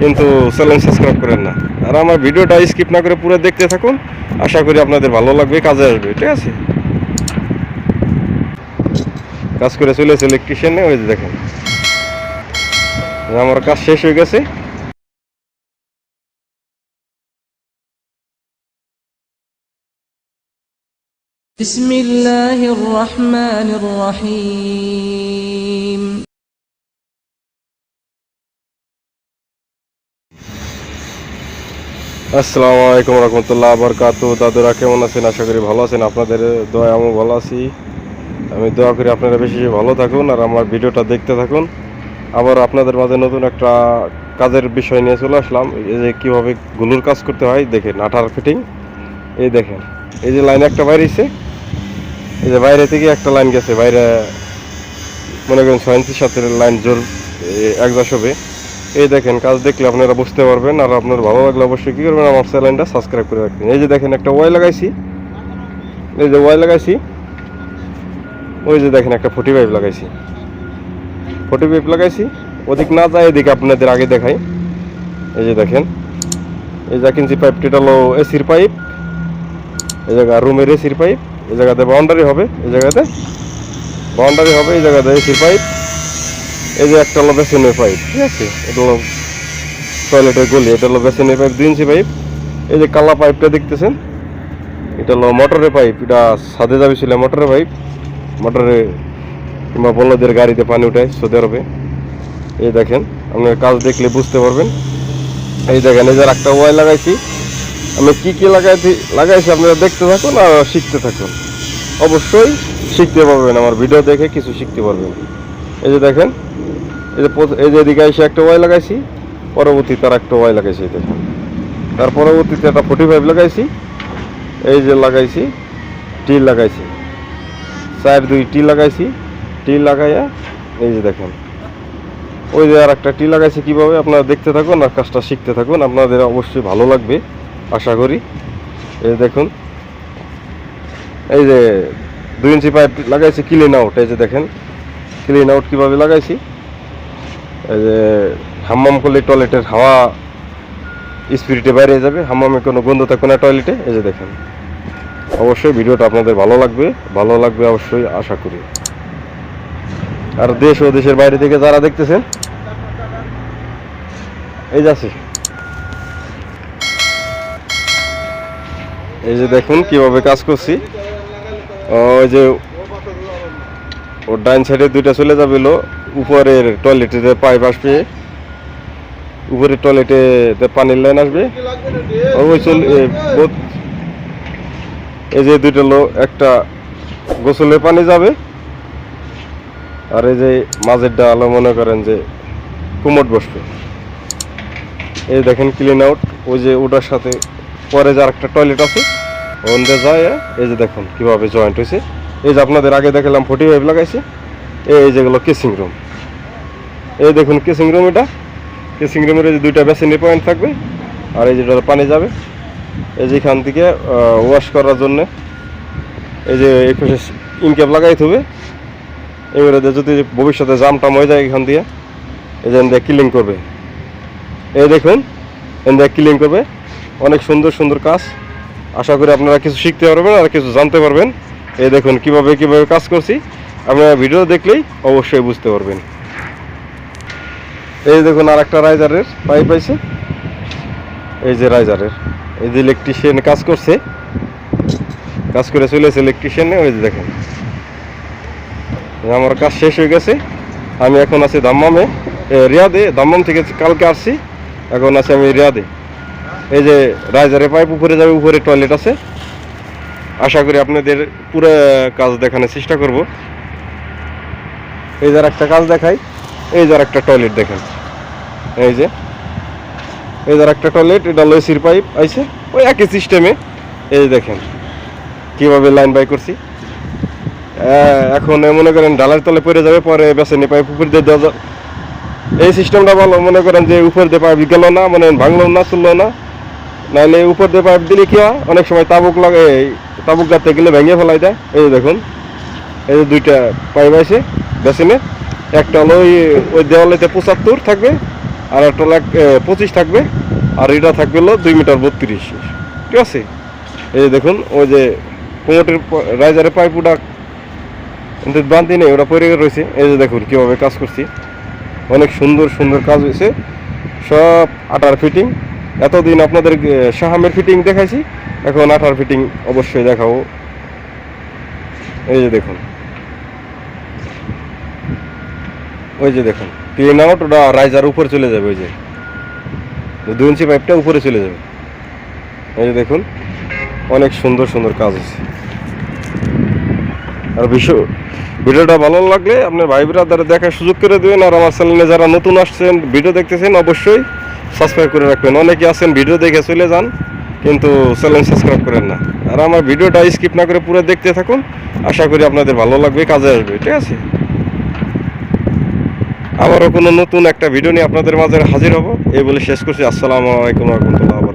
কিন্তু channel subscribe করেন না আর আমার ভিডিওটা স্কিপ না করে পুরো দেখতে থাকুন আশা করি আপনাদের ভালো লাগবে কাজে আসবে ঠিক আছে কাজ করে চলেছে ইলেকট্রিশিয়ানে ওই যে দেখেন আমার কাজ শেষ হয়ে গেছে بسم الله الرحمن الرحيم আসসালামু আলাইকুম রহমতুল্লাহ বরকাত দাদুরা, কেমন আছেন? আশা করি ভালো আছেন। আপনাদের দয়া আমি ভালো আছি। আমি দোয়া করি আপনারা বেশি বেশি ভালো থাকুন আর আমার ভিডিওটা দেখতে থাকুন। আবার আপনাদের মাঝে নতুন একটা কাজের বিষয় নিয়ে চলে আসলাম। এই যে কীভাবে গুলুর কাজ করতে হয়, দেখেন আঠার ফিটিং। এই দেখেন, এই যে লাইন একটা বাইরেছে এই যে বাইরে থেকে একটা লাইন গেছে, বাইরে মনে করেন ছয় সাথে লাইন জোর একজাস হবে এই দেখেন, কাজ দেখলে আপনারা বুঝতে পারবেন, আর আপনার ভালো লাগলে অবশ্যই কী করবেন, আমার চ্যানেলটা সাবস্ক্রাইব করে রাখবেন। এই যে দেখেন, একটা ওয়াই লাগাইছি। এই যে ওয়াই লাগাইছি। ওই যে দেখেন, একটা ফোর্টি পাইপ লাগাইছি। ফোর্টি পাইপ লাগাইছি। ওদিক না যায়, এদিকে আপনাদের আগে দেখাই। এই যে দেখেন, এই যা কিনছি পাইপটি হলো এসির পাইপ এই জায়গা রুমের এসির পাইপ এই জায়গাতে বাউন্ডারি হবে, এই জায়গাতে বাউন্ডারি হবে, এই জায়গাতে এসির পাইপ এই যে একটা হলো বেসিনের পাইপ ঠিক আছে? এটা হলো টয়লেটের গলি, এটা হলো বেসিনের পাইপ দুই পাইপ এই যে কালা পাইপটা দেখতেছেন? এটা হলো মোটরের পাইপ এটা সাদে যাবে ছিল মোটরের পাইপ মোটরে কিংবা বলদের গাড়িতে পানি উঠায় সৌদি আরবে। এই দেখেন, আপনার কাজ দেখলে বুঝতে পারবেন। এই দেখেন, এই যে একটা ওয়াই লাগাইছি। আমি কি কি লাগাইছি লাগাইছি আপনারা দেখতে থাকুন আর শিখতে থাকুন। অবশ্যই শিখতে পারবেন, আমার ভিডিও দেখে কিছু শিখতে পারবেন। এই যে দেখেন, এই যে এই যে এদিকে এসে একটা ওয়াই লাগাইছি পরবর্তী তার একটা ওয়াই লাগাইছি দেখেন। তার পরবর্তীতে একটা ফোর্টি ফাইভ লাগাইছি, এই যে লাগাইছি টি লাগাইছি। চার দুই টি লাগাইছি টি লাগাইয়া, এই যে দেখেন। ওই যে আর একটা টি লাগাইছি কীভাবে, আপনারা দেখতে থাকুন আর কাজটা শিখতে থাকুন, আপনাদের অবশ্যই ভালো লাগবে, আশা করি। এই দেখুন, এই যে দুই ইঞ্চি পাইপ লাগাইছি ক্লিন আউট এই যে দেখেন। ক্লিন আউট কীভাবে লাগাইছি? এই যে হাম্মাম করলে টয়লেটের হাওয়া স্পিরিটে বাইরে যাবে, হাম্মামে কোনো গন্ধ থাকবে না টয়লেটে এই যে দেখেন, অবশ্যই ভিডিওটা আপনাদের ভালো লাগবে ভালো লাগবে অবশ্যই, আশা করি। আর দেশ ও দেশের বাইরে থেকে যারা দেখতেছেন, এই যাচ্ছে এই যে দেখুন কীভাবে কাজ করছি। ওই যে ওর ডাইন সাইডে দুইটা চলে যাবে হলো উপরের টয়লেটে পাইপ আসবে, উপরের টয়লেটে পানির লাইন আসবে। ওই চল এই যে দুইটা লো, একটা গোসলের পানি যাবে, আর এই যে মাঝের আলো মনে করেন যে কুমোট বসবে। এই দেখেন ক্লিন আউট ওই যে ওটার সাথে, পরে যে আরেকটা টয়লেট আছে, ওখানে যায় এই যে দেখুন কীভাবে জয়েন্ট হয়েছে এই যে আপনাদের আগে দেখালাম ফোর্টি ফাইভ লাগাইছে। এই যেগুলো কেসিং রুম। এই দেখুন কেসিং রুম এটা। কেসিং রুমের যে দুইটা বেসিনের পয়েন্ট থাকবে। আর এই যেটা পানি যাবে। এই যে এখান থেকে ওয়াশ করার জন্য। এই যে ইনক্যাপ লাগাইতে হবে এবারে যদি ভবিষ্যতে জাম টাম হয়ে যায় এখান দিয়ে, এই যে দিয়ে ক্লিন করবে। এই দেখুন এখান ক্লিন করবে। অনেক সুন্দর সুন্দর কাজ। আশা করি আপনারা কিছু শিখতে পারবেন আর কিছু জানতে পারবেন। এই দেখুন, কীভাবে কীভাবে কাজ করছি, আপনারা ভিডিও দেখলেই অবশ্যই বুঝতে পারবেন। এই দেখুন আর একটা রাইজারের পাইপ আছে। এই যে রাইজারের এই যে ইলেকট্রিশিয়ান কাজ করছে। কাজ করে চলেছে ইলেকট্রিশিয়ানে ওই যে দেখেন। আমার কাজ শেষ হয়ে গেছে। আমি এখন আছি দাম্মামে। রিয়াদে, দাম্মাম থেকে কালকে আসছি। এখন আছি আমি রিয়াদে। এই যে রাইজারের পাইপ উপরে যাবে, উপরে টয়লেট আছে। আশা করি আপনাদের পুরো কাজ দেখানোর চেষ্টা করব। এই যার একটা কাজ দেখাই। এই যার একটা টয়লেট দেখেন। এই যে। এই যার একটা টয়লেট এটা হলো এসির পাইপ আইছে? ওই একই সিস্টেমে এই দেখেন, কীভাবে লাইন বাই করছি। এখন মনে করেন ডালার তলে পড়ে যাবে, পরে বেসেনি পাইপ উপর দিয়ে দেওয়া এই সিস্টেমটা ভালো, মনে করেন যে উপর দিয়ে পাইপ গেল না মানে ভাঙলো না চলল না। নাহলে উপর দিয়ে পাইপ দিলে কি হয়? অনেক সময় তাবুক লাগে তাবুক গাতে গেলে ভেঙে ফেলাই দেয়। এই যে দেখুন এই যে দুইটা পাইপ আছে বেসিনে। একটা হলো ওই ওই দেওয়ালেতে পঁচাত্তর থাকবে আর একটা লাখ পঁচিশ থাকবে আর এটা থাকবে হলো দুই মিটার বত্রিশ। ঠিক আছে? এই যে দেখুন ওই যে কোমোটের রাইজারের পাইপ ওটা কিন্তু বান্তি নেই ওটা পরে রয়েছে। এই যে দেখুন কীভাবে কাজ করছি। অনেক সুন্দর সুন্দর কাজ হয়েছে। সব আটার ফিটিং এতদিন আপনাদের আহ, শাহামের ফিটিং দেখাইছি। এখন আঠার ফিটিং অবশ্যই দেখাবো। এই যে দেখুন। ওই যে দেখুন ক্লিন আউট ওটা রাইজার উপরে চলে যাবে, ওই যে। দুই ইঞ্চি পাইপটা উপরে চলে যাবে। এই যে দেখুন, অনেক সুন্দর সুন্দর কাজ আছে আর বিশ্ব ভিডিওটা ভালো লাগলে আপনার ভাই ব্রাদার দেখার সুযোগ করে দেবেন, আর আমার চ্যানেলে যারা নতুন আসছেন ভিডিও দেখতেছেন, অবশ্যই সাবস্ক্রাইব করে রাখবেন। অনেকে আছেন ভিডিও দেখে চলে যান। কিন্তু চ্যানেল সাবস্ক্রাইব করেন না। আর আমার ভিডিওটা স্কিপ না করে পুরো দেখতে থাকুন। আশা করি আপনাদের ভালো লাগবে, কাজে আসবে, ঠিক আছে? আবারও কোনো নতুন একটা ভিডিও নিয়ে আপনাদের মাঝে হাজির হব। এই বলে শেষ করছি। আসসালামু আলাইকুম রহমতুল্লাহ